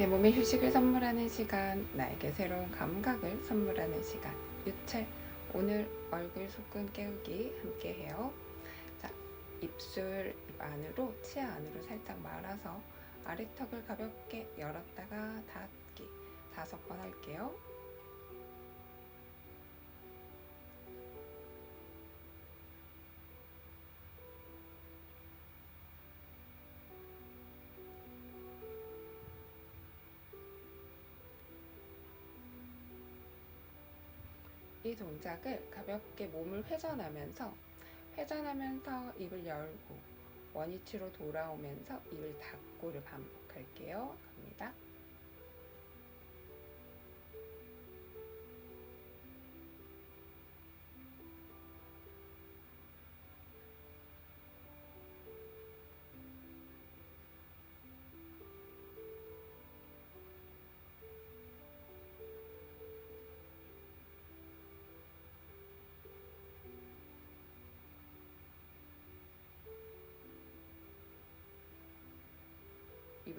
내 몸에 휴식을 선물하는 시간, 나에게 새로운 감각을 선물하는 시간. 유채, 오늘 얼굴 속근 깨우기 함께 해요. 자, 입술 입 안으로, 치아 안으로 살짝 말아서 아래턱을 가볍게 열었다가 닫기 다섯 번 할게요. 이 동작을 가볍게 몸을 회전하면서 회전하면서 입을 열고 원위치로 돌아오면서 입을 닫고를 반복할게요. 갑니다.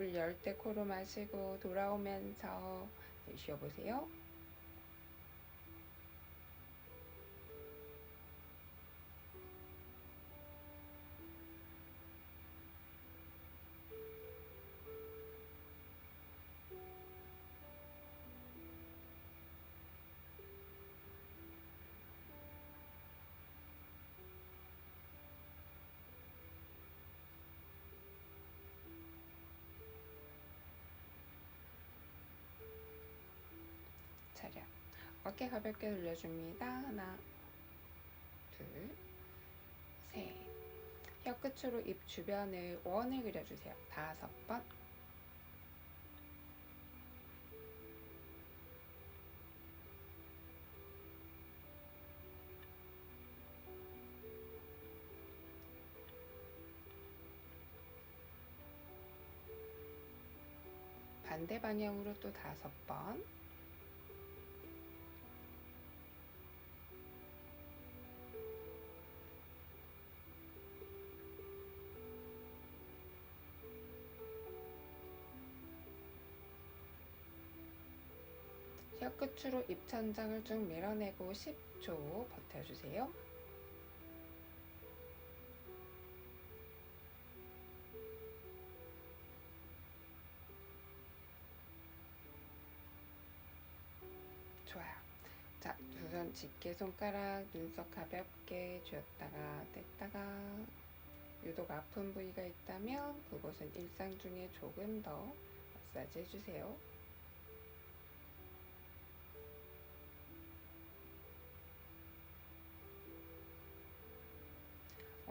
입을 열 때 코로 마시고 돌아오면서 쉬어보세요. 어깨 가볍게 돌려줍니다. 하나, 둘, 셋. 혀 끝으로 입 주변을 원을 그려주세요. 다섯 번. 반대 방향으로 또 다섯 번. 혀 끝으로 입천장을 쭉 밀어내고 10초 버텨주세요. 좋아요. 자, 두손 집게 손가락 눈썹 가볍게 쥐었다가 뗐다가 유독 아픈 부위가 있다면 그곳은 일상 중에 조금 더 마사지 해주세요.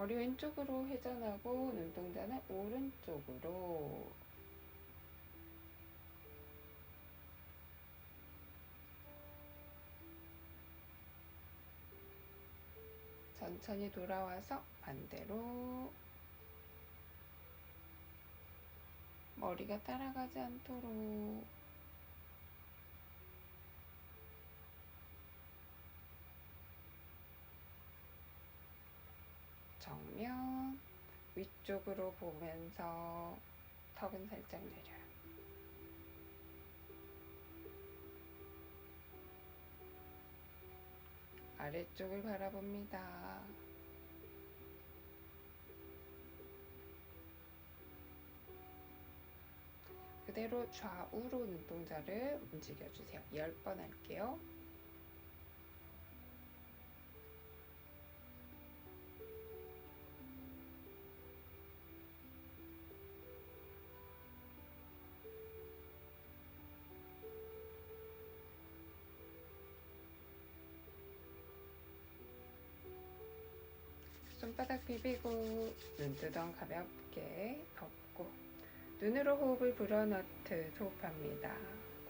머리 왼쪽으로 회전하고 눈동자는 오른쪽으로. 천천히 돌아와서 반대로. 머리가 따라가지 않도록 정면 위쪽으로 보면서 턱은 살짝 내려요. 아래쪽을 바라봅니다. 그대로 좌우로 눈동자를 움직여주세요. 10번 할게요. 손바닥 비비고 눈두덩 가볍게 덮고 눈으로 호흡을 불어넣듯 호흡합니다.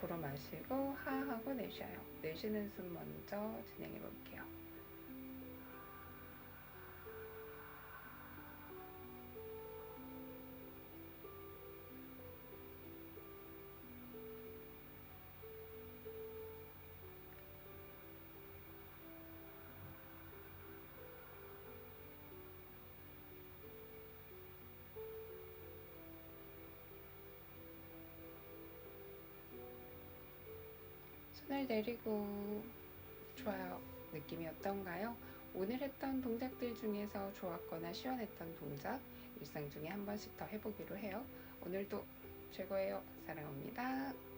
코로 마시고 하하고 내쉬어요. 내쉬는 숨 먼저 진행해 볼게요. 손을 내리고 좋아요. 느낌이 어떤가요? 오늘 했던 동작들 중에서 좋았거나 시원했던 동작 일상 중에 한 번씩 더 해보기로 해요. 오늘도 최고예요. 사랑합니다.